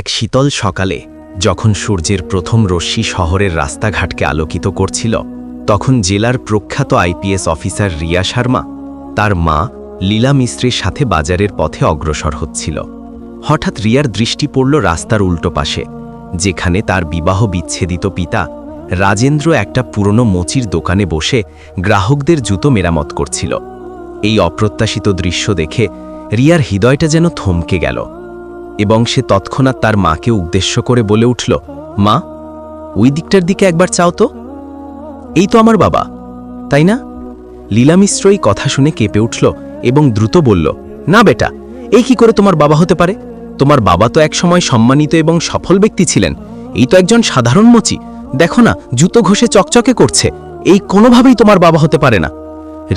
এক শীতল সকালে, যখন সূর্যের প্রথম রশ্মি শহরের রাস্তাঘাটকে আলোকিত করছিল, তখন জেলার প্রখ্যাত আইপিএস অফিসার রিয়া শর্মা, তার মা লীলা মিস্ত্রির সাথে বাজারের পথে অগ্রসর হচ্ছিল। হঠাৎ রিয়ার দৃষ্টি পড়ল রাস্তার উল্টো পাশে, যেখানে তার বিবাহ বিচ্ছেদিত পিতা রাজেন্দ্র একটা পুরনো মোচির দোকানে বসে গ্রাহকদের জুতো মেরামত করছিল। এই অপ্রত্যাশিত দৃশ্য দেখে রিয়ার হৃদয়টা যেন থমকে গেল। এবং সে তৎক্ষণাৎ তার মাকে উদ্দেশ্য করে বলে উঠল, মা, ওই দিকটার দিকে একবার চাও তো। এই তো আমার বাবা, তাই না? লীলা মিশ্র এই কথা শুনে কেঁপে উঠল এবং দ্রুত বলল, না বেটা, এই কি করে তোমার বাবা হতে পারে? তোমার বাবা তো একসময় সম্মানিত এবং সফল ব্যক্তি ছিলেন। এই তো একজন সাধারণ মচি। দেখো না, জুতো ঘষে চকচকে করছে। এই কোনোভাবেই তোমার বাবা হতে পারে না।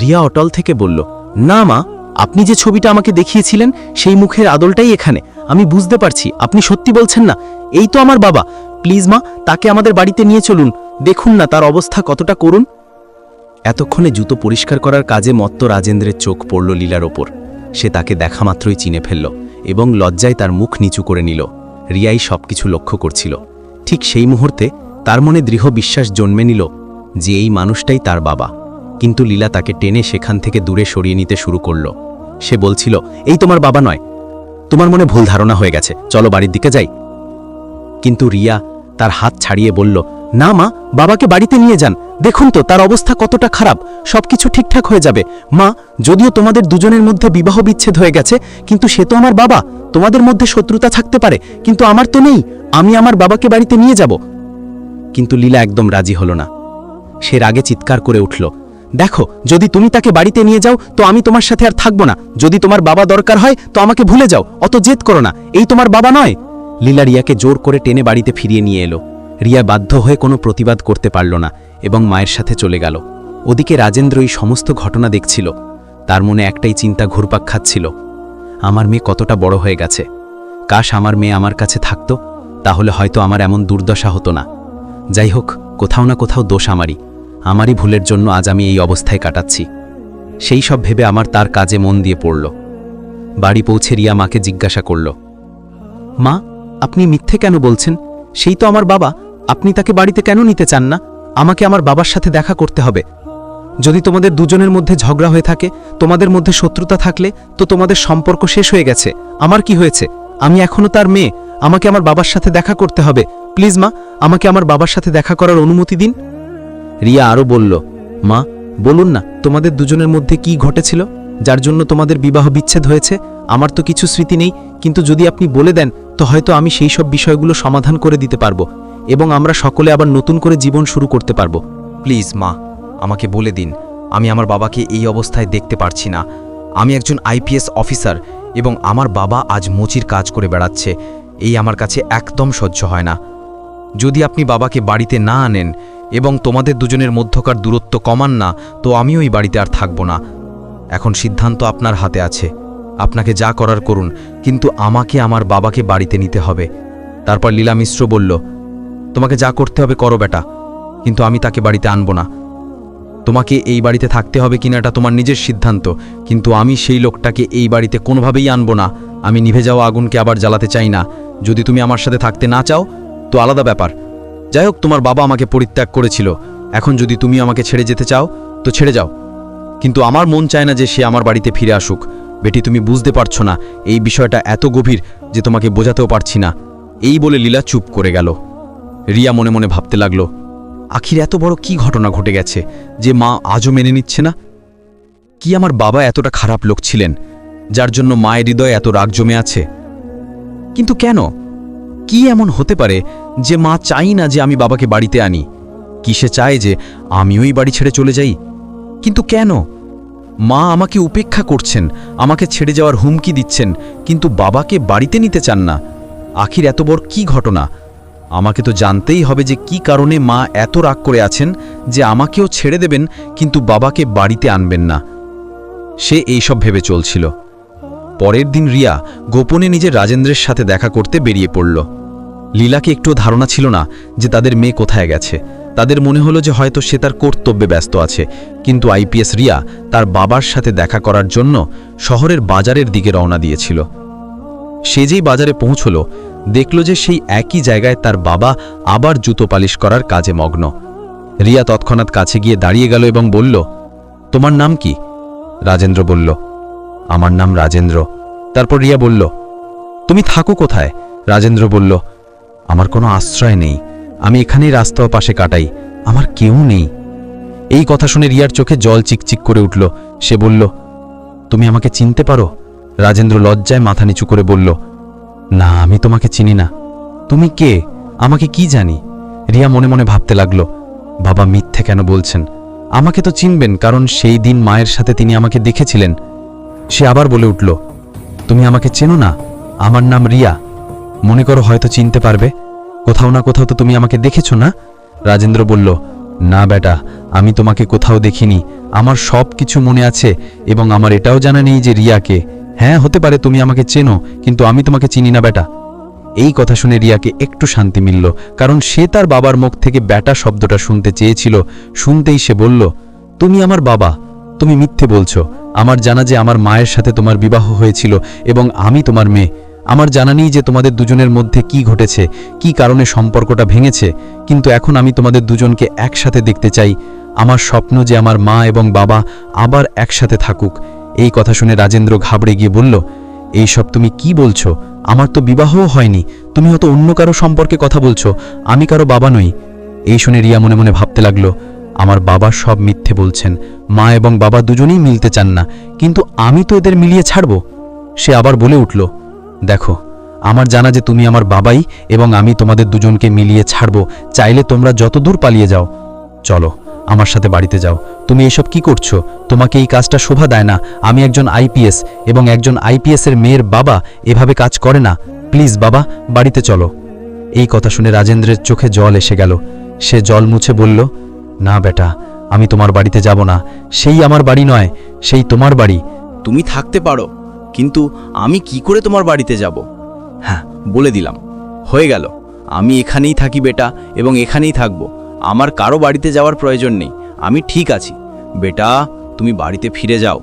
রিয়া অটল থেকে বলল, না মা আপনি যে ছবিটা আমাকে দেখিয়েছিলেন, সেই মুখের আদলটাই এখানে। আমি বুঝতে পারছি, আপনি সত্যি বলছেন না। এই তো আমার বাবা। প্লিজ মা, তাকে আমাদের বাড়িতে নিয়ে চলুন। দেখুন না তার অবস্থা কতটা করুন এতক্ষণে জুতো পরিষ্কার করার কাজে মত্ত রাজেন্দ্রের চোখ পড়ল লীলার ওপর। সে তাকে দেখা মাত্রই চিনে ফেলল এবং লজ্জায় তার মুখ নিচু করে নিল। রিয়াই সবকিছু লক্ষ্য করছিল। ঠিক সেই মুহূর্তে তার মনে দৃঢ় বিশ্বাস জন্মে নিল যে এই মানুষটাই তার বাবা। কিন্তু লীলা তাকে টেনে সেখান থেকে দূরে সরিয়ে নিতে শুরু করল। সে বলছিল, এই তোমার বাবা নয়। তোমার মনে ভুল ধারণা হয়ে গেছে। চলো বাড়ির দিকে যাই। কিন্তু রিয়া তার হাত ছাড়িয়ে বলল, না মা, বাবাকে বাড়িতে নিয়ে যান। দেখুন তো, তার অবস্থা কতটা খারাপ। সবকিছু ঠিকঠাক হয়ে যাবে। মা, যদিও তোমাদের দুজনের মধ্যে বিবাহ বিচ্ছেদ হয়ে গেছে, কিন্তু সে তো আমার বাবা। তোমাদের মধ্যে শত্রুতা থাকতে পারে, কিন্তু আমার তো নেই। আমি আমার বাবাকে বাড়িতে নিয়ে যাব। কিন্তু লীলা একদম রাজি হল না। সে রাগে চিৎকার করে উঠল দেখো, যদি তুমি তাকে বাড়িতে নিয়ে যাও, তো আমি তোমার সাথে আর থাকব না। যদি তোমার বাবা দরকার হয়, তো আমাকে ভুলে যাও। অত জেদ করো না। এই তোমার বাবা নয়। লীলা রিয়াকে জোর করে টেনে বাড়িতে ফিরিয়ে নিয়ে এলো। রিয়া বাধ্য হয়ে কোনো প্রতিবাদ করতে পারল না এবং মায়ের সাথে চলে গেল। ওদিকে রাজেন্দ্র এই সমস্ত ঘটনা দেখছিল। তার মনে একটাই চিন্তা ঘুরপাক খাচ্ছিল। আমার মেয়ে কতটা বড় হয়ে গেছে। কাশ আমার মেয়ে আমার কাছে থাকতো, তাহলে হয়তো আমার এমন দুর্দশা হতো না। যাই হোক, কোথাও না কোথাও দোষ আমারই। আমারই ভুলের জন্য আজ আমি এই অবস্থায় কাটাচ্ছি। সেই সব ভেবে আমার তার কাজে মন দিয়ে পড়ল। বাড়ি পৌঁছে রিয়া মাকে জিজ্ঞাসা করল, মা, আপনি মিথ্যে কেন বলছেন? সেই তো আমার বাবা। আপনি তাকে বাড়িতে কেন নিতে চান না? আমাকে আমার বাবার সাথে দেখা করতে হবে। যদি তোমাদের দুজনের মধ্যে ঝগড়া হয়ে থাকে, তোমাদের মধ্যে শত্রুতা থাকলে তো তোমাদের সম্পর্ক শেষ হয়ে গেছে। আমার কি হয়েছে? আমি এখনও তার মেয়ে। আমাকে আমার বাবার সাথে দেখা করতে হবে। প্লিজ মা, আমাকে আমার বাবার সাথে দেখা করার অনুমতি দিন। রিয়া আরও বলল, মা, বলুন না, তোমাদের দুজনের মধ্যে কি ঘটেছিল? যার জন্য তোমাদের বিবাহ বিচ্ছেদ হয়েছে? আমার তো কিছু স্মৃতি নেই, কিন্তু যদি আপনি বলে দেন, তো হয়তো আমি সেই সব বিষয়গুলো সমাধান করে দিতে পারব এবং আমরা সকলে আবার নতুন করে জীবন শুরু করতে পারব। প্লিজ, মা, আমাকে বলে দিন, আমি আমার বাবাকে এই অবস্থায় দেখতে পারছি না। আমি একজন আইপিএস অফিসার এবং আমার বাবা আজ মুচির কাজ করে বেড়াচ্ছে। এই আমার কাছে একদম সহ্য হয় না। যদি আপনি বাবাকে বাড়িতে না আনেন এবং তোমাদের দুজনের মধ্যকার দূরত্ব কমান না, তো আমিও এই বাড়িতে আর থাকব না। এখন সিদ্ধান্ত আপনার হাতে আছে। আপনাকে যা করার করুন, কিন্তু আমাকে আমার বাবাকে বাড়িতে নিতে হবে। তারপর লীলা মিশ্র বলল, তোমাকে যা করতে হবে করো বেটা, কিন্তু আমি তাকে বাড়িতে আনব না। তোমাকে এই বাড়িতে থাকতে হবে কিনা এটা তোমার নিজের সিদ্ধান্ত, কিন্তু আমি সেই লোকটাকে এই বাড়িতে কোনোভাবেই আনব না। আমি নিভে যাওয়া আগুনকে আবার জ্বালাতে চাই না। যদি তুমি আমার সাথে থাকতে না চাও তো আলাদা ব্যাপার। যাই হোক, তোমার বাবা আমাকে পরিত্যাগ করেছিল। এখন যদি তুমি আমাকে ছেড়ে যেতে চাও, তো ছেড়ে যাও। কিন্তু আমার মন চায় না যে সে আমার বাড়িতে ফিরে আসুক। বেটি, তুমি বুঝতে পারছ না, এই বিষয়টা এত গভীর যে তোমাকে বোঝাতেও পারছি না। এই বলে লীলা চুপ করে গেল। রিয়া মনে মনে ভাবতে লাগল, আখির এত বড় কি ঘটনা ঘটে গেছে যে মা আজও মেনে নিচ্ছে না? কি আমার বাবা এতটা খারাপ লোক ছিলেন, যার জন্য মায়ের হৃদয়ে এত রাগ জমে আছে? কিন্তু কেন? কি এমন হতে পারে যে মা চাই না যে আমি বাবাকে বাড়িতে আনি? কি সে চায় যে আমি ওই বাড়ি ছেড়ে চলে যাই? কিন্তু কেন? মা আমাকে উপেক্ষা করছেন, আমাকে ছেড়ে যাওয়ার হুমকি দিচ্ছেন, কিন্তু বাবাকে বাড়িতে নিতে চান না। আখির এত বড় কি ঘটনা? আমাকে তো জানতেই হবে যে কি কারণে মা এত রাগ করে আছেন যে আমাকেও ছেড়ে দেবেন, কিন্তু বাবাকে বাড়িতে আনবেন না। সে এইসব ভেবে চলছিল। পরের দিন রিয়া গোপনে নিজের রাজেন্দ্রের সাথে দেখা করতে বেরিয়ে পড়ল। লীলাকে একটু ধারণা ছিল না যে তাদের মেয়ে কোথায় গেছে। তাদের মনে হলো যে হয়তো সে তার কর্তব্যে ব্যস্ত আছে। কিন্তু আইপিএস রিয়া তার বাবার সাথে দেখা করার জন্য শহরের বাজারের দিকে রওনা দিয়েছিল। সে যেই বাজারে পৌঁছল, দেখল যে সেই একই জায়গায় তার বাবা আবার জুতো পালিশ করার কাজে মগ্ন। রিয়া তৎক্ষণাৎ কাছে গিয়ে দাঁড়িয়ে গেল এবং বলল, তোমার নাম কি? রাজেন্দ্র বলল আমার নাম রাজেন্দ্র। তারপর রিয়া বলল, তুমি থাকো কোথায়? রাজেন্দ্র বলল, আমার কোনো আশ্রয় নেই। আমি এখানেই রাস্তা পাশে কাটাই। আমার কেউ নেই। এই কথা শুনে রিয়ার চোখে জল চিকচিক করে উঠল। সে বলল, তুমি আমাকে চিনতে পারো? রাজেন্দ্র লজ্জায় মাথা নিচু করে বলল, না, আমি তোমাকে চিনি না। তুমি কে? আমাকে কি জানি? রিয়া মনে মনে ভাবতে লাগল, বাবা মিথ্যে কেন বলছেন? আমাকে তো চিনবেন, কারণ সেই দিন মায়ের সাথে তিনি আমাকে দেখেছিলেন। সে আবার বলে উঠল, তুমি আমাকে চেনো না? আমার নাম রিয়া। মনে করো হয়তো চিনতে পারবে। কোথাও না কোথাও তো তুমি আমাকে দেখেছ না? রাজেন্দ্র বলল, না বেটা, আমি তোমাকে কোথাও দেখিনি। আমার সব কিছু মনে আছে এবং আমার এটাও জানা নেই যে রিয়াকে। হ্যাঁ হতে পারে তুমি আমাকে চেনো, কিন্তু আমি তোমাকে চিনি না বেটা। এই কথা শুনে রিয়াকে একটু শান্তি মিলল, কারণ সে তার বাবার মুখ থেকে ব্যাটা শব্দটা শুনতে চেয়েছিল। শুনতেই সে বলল, তুমি আমার বাবা, তুমি মিথ্যে বলছো। আমার জানা যে আমার মায়ের সাথে তোমার বিবাহ হয়েছিল এবং আমি তোমার মেয়ে। আমার জানা নেই যে তোমাদের দুজনের মধ্যে কি ঘটেছে, কি কারণে সম্পর্কটা ভেঙেছে, কিন্তু এখন আমি তোমাদের দুজনকে একসাথে দেখতে চাই। আমার স্বপ্ন যে আমার মা এবং বাবা আবার একসাথে থাকুক। এই কথা শুনে রাজেন্দ্র ঘাবড়ে গিয়ে বলল এই সব তুমি কি বলছো? আমার তো বিবাহও হয়নি। তুমি হয়তো অন্য কারও সম্পর্কে কথা বলছো। আমি কারও বাবা নই। এই শুনে রিয়া মনে মনে ভাবতে লাগল আমার বাবা সব মিথ্যে বলছেন। মা এবং বাবা দুজনেই মিলতে চান না। কিন্তু আমি তো এদের মিলিয়ে ছাড়ব। সে আবার বলে উঠল, দেখো, আমার জানা যে তুমি আমার বাবাই এবং আমি তোমাদের দুজনকে মিলিয়ে ছাড়ব, চাইলে তোমরা যত দূর পালিয়ে যাও। চলো, আমার সাথে বাড়িতে যাও। তুমি এসব কি করছ? তোমাকে এই কাজটা শোভা দেয় না। আমি একজন আইপিএস এবং একজন আইপিএসের মেয়ের বাবা এভাবে কাজ করে না। প্লিজ বাবা, বাড়িতে চলো। এই কথা শুনে রাজেন্দ্রের চোখে জল এসে গেল। সে জল মুছে বলল না বেটা, আমি তোমার বাড়িতে যাব না। সেই আমার বাড়ি নয়, সেই তোমার বাড়ি। তুমি থাকতে পারো, কিন্তু আমি কি করে তোমার বাড়িতে যাব? হ্যাঁ বলে দিলাম। হয়ে গেল। আমি এখানেই থাকি বেটা, এবং এখানেই থাকব। আমার কারও বাড়িতে যাওয়ার প্রয়োজন নেই। আমি ঠিক আছি। বেটা, তুমি বাড়িতে ফিরে যাও।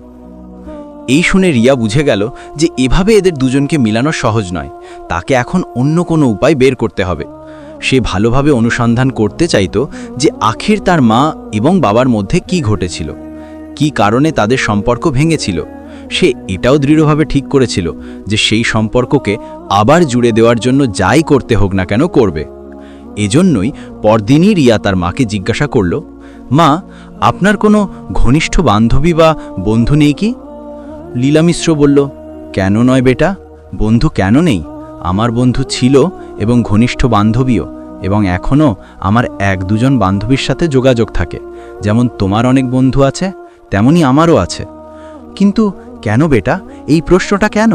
এই শুনে রিয়া বুঝে গেল যে এভাবে এদের দুজনকে মিলানো সহজ নয়। তাকে এখন অন্য কোনো উপায় বের করতে হবে। সে ভালোভাবে অনুসন্ধান করতে চাইতো যে আখির তার মা এবং বাবার মধ্যে কি ঘটেছিল, কি কারণে তাদের সম্পর্ক ভেঙেছিল। সে এটাও দৃঢ়ভাবে ঠিক করেছিল যে সেই সম্পর্ককে আবার জুড়ে দেওয়ার জন্য যাই করতে হোক না কেন করবে। এজন্যই পরদিনই রিয়া তার মাকে জিজ্ঞাসা করল, মা, আপনার কোনো ঘনিষ্ঠ বান্ধবী বা বন্ধু নেই কি? লীলা মিশ্র বলল, কেন নয় বেটা? বন্ধু কেন নেই? আমার বন্ধু ছিল এবং ঘনিষ্ঠ বান্ধবীও, এবং এখনও আমার এক দুজন বান্ধবীর সাথে যোগাযোগ থাকে। যেমন তোমার অনেক বন্ধু আছে, তেমনি আমারও আছে। কিন্তু কেন বেটা? এই প্রশ্নটা কেন?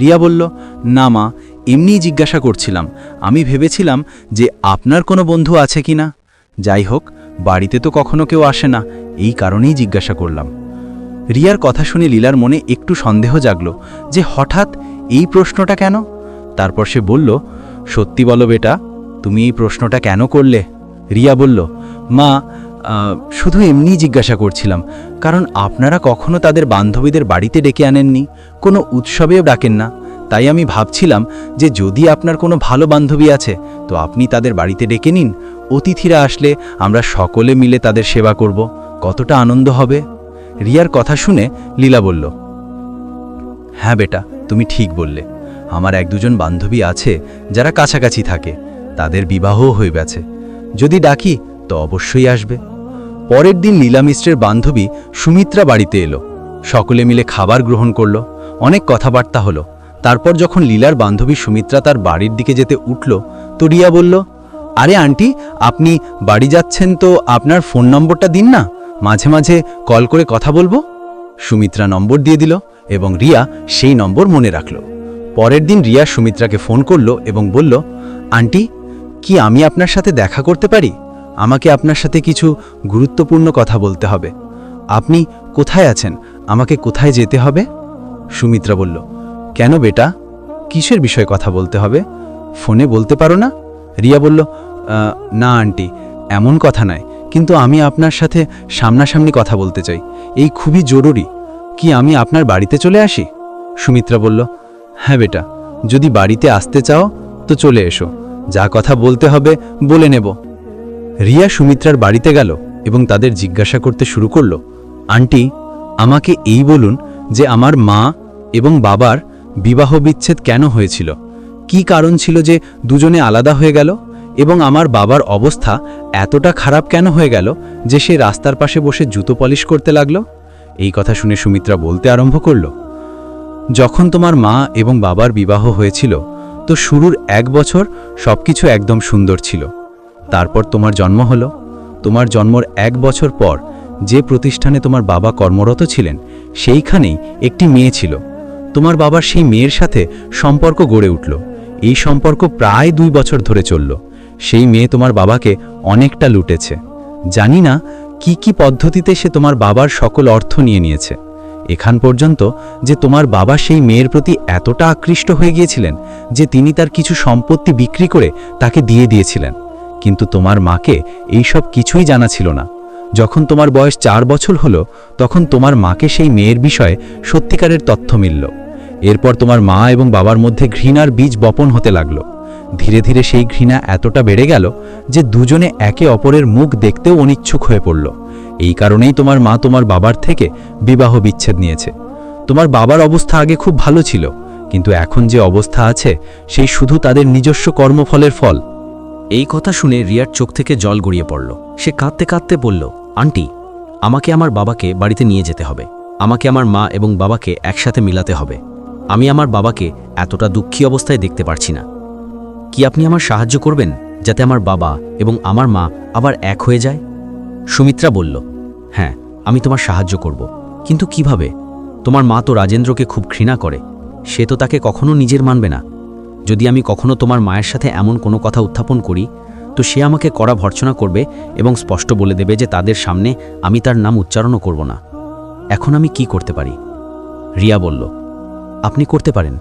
রিয়া বলল, না মা, এমনিই জিজ্ঞাসা করছিলাম। আমি ভেবেছিলাম যে আপনার কোনো বন্ধু আছে কি না। যাই হোক, বাড়িতে তো কখনো কেউ আসে না, এই কারণেই জিজ্ঞাসা করলাম। রিয়ার কথা শুনে লীলার মনে একটু সন্দেহ জাগলো যে হঠাৎ এই প্রশ্নটা কেন? তারপর সে বলল, সত্যি বলো বেটা, তুমি এই প্রশ্নটা কেন করলে? রিয়া বলল, মা শুধু এমনিই জিজ্ঞাসা করছিলাম, কারণ আপনারা কখনো তাদের বান্ধবীদের বাড়িতে ডেকে আনেননি, কোনো উৎসবেও ডাকেন না। তাই আমি ভাবছিলাম যে যদি আপনার কোনো ভালো বান্ধবী আছে, তো আপনি তাদের বাড়িতে ডেকে নিন, অতিথিরা আসলে আমরা সকলে মিলে তাদের সেবা করব, কতটা আনন্দ হবে? রিয়ার কথা শুনে লীলা বলল হ্যাঁ বেটা, তুমি ঠিক বললে। আমার এক দুজন বান্ধবী আছে যারা কাছাকাছি থাকে, তাদের বিবাহও হয়ে গেছে। যদি ডাকি, তো অবশ্যই আসবে। পরের দিন লীলা মিশ্রের বান্ধবী সুমিত্রা বাড়িতে এলো। সকলে মিলে খাবার গ্রহণ করল, অনেক কথাবার্তা হলো। তারপর যখন লীলার বান্ধবী সুমিত্রা তার বাড়ির দিকে যেতে উঠল, তো রিয়া বলল, আরে আন্টি, আপনি বাড়ি যাচ্ছেন তো আপনার ফোন নম্বরটা দিন না? মাঝে মাঝে কল করে কথা বলব? সুমিত্রা নম্বর দিয়ে দিল এবং রিয়া সেই নম্বর মনে রাখল। পরের দিন রিয়া সুমিত্রাকে ফোন করল এবং বলল, আন্টি, কি আমি আপনার সাথে দেখা করতে পারি? আমাকে আপনার সাথে কিছু গুরুত্বপূর্ণ কথা বলতে হবে। আপনি কোথায় আছেন? আমাকে কোথায় যেতে হবে? সুমিত্রা বলল, কেন বেটা? কিসের বিষয়ে কথা বলতে হবে? ফোনে বলতে পারো না? রিয়া বলল না আন্টি, এমন কথা নয়। কিন্তু আমি আপনার সাথে সামনাসামনি কথা বলতে চাই। এই খুবই জরুরি। কি আমি আপনার বাড়িতে চলে আসি? সুমিত্রা বলল হ্যাঁ বেটা, যদি বাড়িতে আসতে চাও, তো চলে এসো। যা কথা বলতে হবে, বলে নেব। রিয়া সুমিত্রার বাড়িতে গেল এবং তাদের জিজ্ঞাসা করতে শুরু করল। আন্টি, আমাকে এই বলুন যে আমার মা এবং বাবার বিবাহ বিচ্ছেদ কেন হয়েছিল? কি কারণ ছিল যে দুজনে আলাদা হয়ে গেল? এবং আমার বাবার অবস্থা এতটা খারাপ কেন হয়ে গেল যে সে রাস্তার পাশে বসে জুতো পলিশ করতে লাগল? এই কথা শুনে সুমিত্রা বলতে আরম্ভ করল। যখন তোমার মা এবং বাবার বিবাহ হয়েছিল, তো শুরুর এক বছর সবকিছু একদম সুন্দর ছিল। তারপর তোমার জন্ম হলো। তোমার জন্মর এক বছর পর যে প্রতিষ্ঠানে তোমার বাবা কর্মরত ছিলেন, সেইখানেই একটি মেয়ে ছিল। তোমার বাবার সেই মেয়ের সাথে সম্পর্ক গড়ে উঠল। এই সম্পর্ক প্রায় দুই বছর ধরে চলল। সেই মেয়ে তোমার বাবাকে অনেকটা লুটেছে। জানি না কি কি পদ্ধতিতে সে তোমার বাবার সকল অর্থ নিয়ে নিয়েছে। এখান পর্যন্ত যে তোমার বাবা সেই মেয়ের প্রতি এতটা আকৃষ্ট হয়ে গিয়েছিলেন যে তিনি তার কিছু সম্পত্তি বিক্রি করে তাকে দিয়ে দিয়েছিলেন। কিন্তু তোমার মাকে এই সব কিছুই জানা ছিল না। যখন তোমার বয়স চার বছর হলো, তখন তোমার মাকে সেই মেয়ের বিষয়ে সত্যিকারের তথ্য মিলল। এরপর তোমার মা এবং বাবার মধ্যে ঘৃণার বীজ বপন হতে লাগল। ধীরে ধীরে সেই ঘৃণা এতটা বেড়ে গেল যে দুজনে একে অপরের মুখ দেখতেও অনিচ্ছুক হয়ে পড়ল। এই কারণেই তোমার মা তোমার বাবার থেকে বিবাহ বিচ্ছেদ নিয়েছে। তোমার বাবার অবস্থা আগে খুব ভালো ছিল, কিন্তু এখন যে অবস্থা আছে, সেই শুধু তাদের নিজস্ব কর্মফলের ফল। এই কথা শুনে রিয়ার চোখ থেকে জল গড়িয়ে পড়ল। সে কাঁদতে কাঁদতে বলল, আন্টি, আমাকে আমার বাবাকে বাড়িতে নিয়ে যেতে হবে। আমাকে আমার মা এবং বাবাকে একসাথে মিলাতে হবে। আমি আমার বাবাকে এতটা দুঃখী অবস্থায় দেখতে পারছি না। কি আপনি আমার সাহায্য করবেন যাতে আমার বাবা এবং আমার মা আবার এক হয়ে যায়? সুমিত্রা বলল হ্যাঁ আমি তোমার সাহায্য করব। কিন্তু কীভাবে? তোমার মা তো রাজেন্দ্রকে খুব ঘৃণা করে। সে তো তাকে কখনো নিজের মানবে না। যদি আমি কখনো তোমার মায়ের সাথে এমন কোনো কথা উত্থাপন করি, তো সে আমাকে কড়া ভর্সনা করবে এবং স্পষ্ট বলে দেবে যে তাদের সামনে আমি তার নাম উচ্চারণও করব না। এখন আমি কি করতে পারি? রিয়া বলল, আপনি করতে পারেন।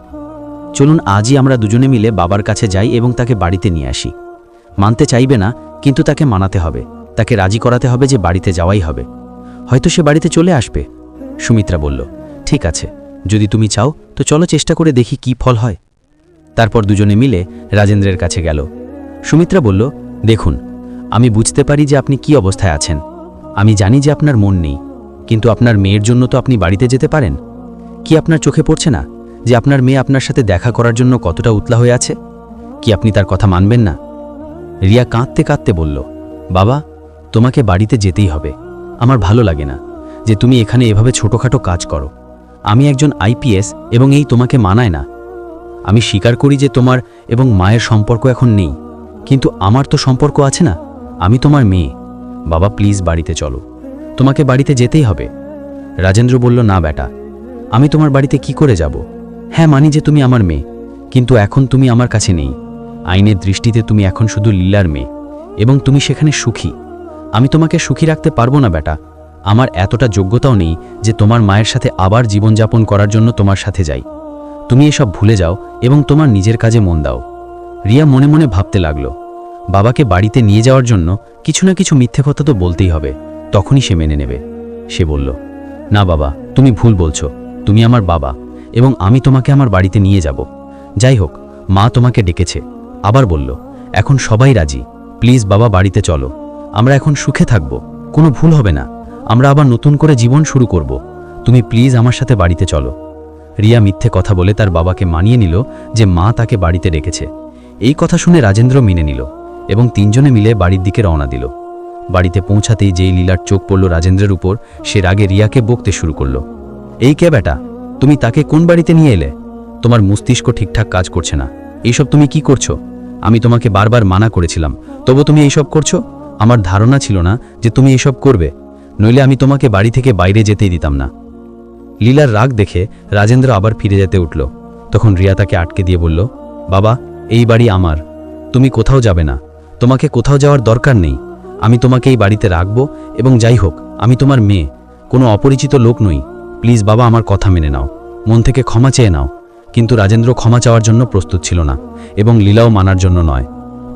চলুন আজই আমরা দুজনে মিলে বাবার কাছে যাই এবং তাকে বাড়িতে নিয়ে আসি। মানতে চাইবে না, কিন্তু তাকে মানাতে হবে। তাকে রাজি করাতে হবে যে বাড়িতে যাওয়াই হবে। হয়তো সে বাড়িতে চলে আসবে। সুমিত্রা বলল, ঠিক আছে, যদি তুমি চাও, তো চলো চেষ্টা করে দেখি কি ফল হয়। তারপর দুজনে মিলে রাজেন্দ্রের কাছে গেল। সুমিত্রা বলল, দেখুন, আমি বুঝতে পারি যে আপনি কি অবস্থায় আছেন। আমি জানি যে আপনার মন নেই, কিন্তু আপনার মেয়ের জন্য তো আপনি বাড়িতে যেতে পারেন। কি আপনার চোখে পড়ছে না যে আপনার মেয়ে আপনার সাথে দেখা করার জন্য কতটা উতলা হয়ে আছে? কি আপনি তার কথা মানবেন না? রিয়া কাঁদতে কাঁদতে বলল, বাবা, তোমাকে বাড়িতে যেতেই হবে। আমার ভালো লাগে না যে তুমি এখানে এভাবে ছোটোখাটো কাজ করো। আমি একজন আইপিএস এবং এই তোমাকে মানায় না। আমি স্বীকার করি যে তোমার এবং মায়ের সম্পর্ক এখন নেই, কিন্তু আমার তো সম্পর্ক আছে না। আমি তোমার মেয়ে। বাবা, প্লিজ বাড়িতে চলো। তোমাকে বাড়িতে যেতেই হবে। রাজেন্দ্র বলল, না বেটা, আমি তোমার বাড়িতে কি করে যাব? হ্যাঁ মানি যে তুমি আমার মেয়ে, কিন্তু এখন তুমি আমার কাছে নেই। আইনের দৃষ্টিতে তুমি এখন শুধু লীলার মেয়ে এবং তুমি সেখানে সুখী। আমি তোমাকে সুখী রাখতে পারব না, বেটা। আমার এতটা যোগ্যতাও নেই যে তোমার মায়ের সাথে আবার জীবনযাপন করার জন্য তোমার সাথে যাই। তুমি এসব ভুলে যাও এবং তোমার নিজের কাজে মন দাও। রিয়া মনে মনে ভাবতে লাগল। বাবাকে বাড়িতে নিয়ে যাওয়ার জন্য কিছু না কিছু মিথ্যে কথা তো বলতেই হবে। তখনই সে মেনে নেবে। সে বলল, না বাবা, তুমি ভুল বলছো। তুমি আমার বাবা এবং আমি তোমাকে আমার বাড়িতে নিয়ে যাব। যাই হোক, মা তোমাকে ডেকেছে। আবার বলল, এখন সবাই রাজি। প্লিজ বাবা, বাড়িতে চলো। আমরা এখন সুখে থাকব, কোনো ভুল হবে না। আমরা আবার নতুন করে জীবন শুরু করব। তুমি প্লিজ আমার সাথে বাড়িতে চলো। রিয়া মিথ্যে কথা বলে তার বাবাকে মানিয়ে নিল যে মা তাকে বাড়িতে ডেকেছে। এই কথা শুনে রাজেন্দ্র মেনে নিল এবং তিনজনে মিলে বাড়ির দিকে রওনা দিল। বাড়িতে পৌঁছাতেই যেই লীলার চোখ পড়ল রাজেন্দ্রের উপর, সে রাগে রিয়াকে বকতে শুরু করল। এই কে বেটা? তুমি তাকে কোন বাড়িতে নিয়ে এলে? তোমার মস্তিষ্ক ঠিকঠাক কাজ করছে না। এইসব তুমি কি করছ? আমি তোমাকে বারবার মানা করেছিলাম। তবু তুমি এইসব করছ? আমার ধারণা ছিল না যে তুমি এসব করবে, নইলে আমি তোমাকে বাড়ি থেকে বাইরে যেতেই দিতাম না। লীলার রাগ দেখে রাজেন্দ্র আবার ফিরে যেতে উঠল। তখন রিয়া তাকে আটকে দিয়ে বলল, বাবা, এই বাড়ি আমার। তুমি কোথাও যাবে না। তোমাকে কোথাও যাওয়ার দরকার নেই। আমি তোমাকে এই বাড়িতে রাখব এবং যাই হোক, আমি তোমার মেয়ে। কোনো অপরিচিত লোক নই। প্লিজ বাবা, আমার কথা মেনে নাও। মন থেকে ক্ষমা চেয়ে নাও। কিন্তু রাজেন্দ্র ক্ষমা চাওয়ার জন্য প্রস্তুত ছিল না এবং লীলাও মানার জন্য নয়।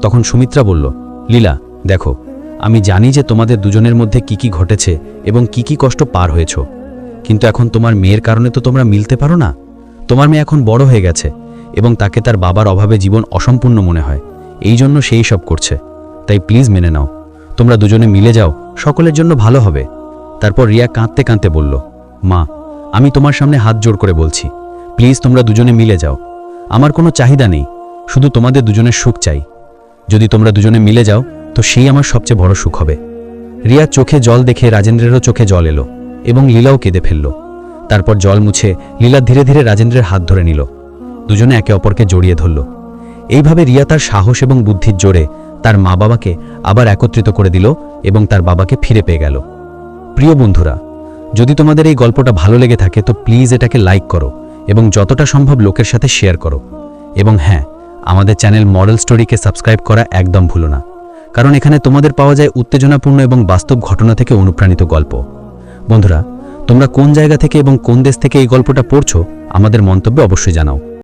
তখন সুমিত্রা বলল, লীলা, দেখো আমি জানি যে তোমাদের দুজনের মধ্যে কি কি ঘটেছে এবং কি কি কষ্ট পার হয়েছ। কিন্তু এখন তোমার মেয়ের কারণে তো তোমরা মিলতে পারো না। তোমার মেয়ে এখন বড় হয়ে গেছে এবং তাকে তার বাবার অভাবে জীবন অসম্পূর্ণ মনে হয়। এই জন্য সেই সব করছে। তাই প্লিজ মেনে নাও। তোমরা দুজনে মিলে যাও, সকলের জন্য ভালো হবে। তারপর রিয়া কাঁদতে কাঁদতে বলল, মা, আমি তোমার সামনে হাত জোড় করে বলছি। প্লিজ তোমরা দুজনে মিলে যাও। আমার কোনো চাহিদা নেই। শুধু তোমাদের দুজনের সুখ চাই। যদি তোমরা দুজনে মিলে যাও তো সেই আমার সবচেয়ে বড় সুখ হবে। রিয়া চোখে জল দেখে রাজেন্দ্রেরও চোখে জল এলো এবং লীলাও কেঁদে ফেলল। তারপর জল মুছে লীলা ধীরে ধীরে রাজেন্দ্রের হাত ধরে নিল। দুজনে একে অপরকে জড়িয়ে ধরল। এইভাবে রিয়া তার সাহস এবং বুদ্ধির জোরে তার মা বাবাকে আবার একত্রিত করে দিল এবং তার বাবাকে ফিরে পেয়ে গেল। প্রিয় বন্ধুরা, যদি তোমাদের এই গল্পটা ভালো লেগে থাকে তো প্লিজ এটাকে লাইক করো এবং যতটা সম্ভব লোকের সাথে শেয়ার করো। এবং হ্যাঁ আমাদের চ্যানেল মডেল স্টোরিকে সাবস্ক্রাইব করা একদম ভুলো না। কারণ এখানে তোমাদের পাওয়া যায় উত্তেজনাপূর্ণ এবং বাস্তব ঘটনা থেকে অনুপ্রাণিত গল্প। বন্ধুরা, তোমরা কোন জায়গা থেকে এবং কোন দেশ থেকে এই গল্পটা পড়ছ, আমাদের মন্তব্যে অবশ্যই জানাও।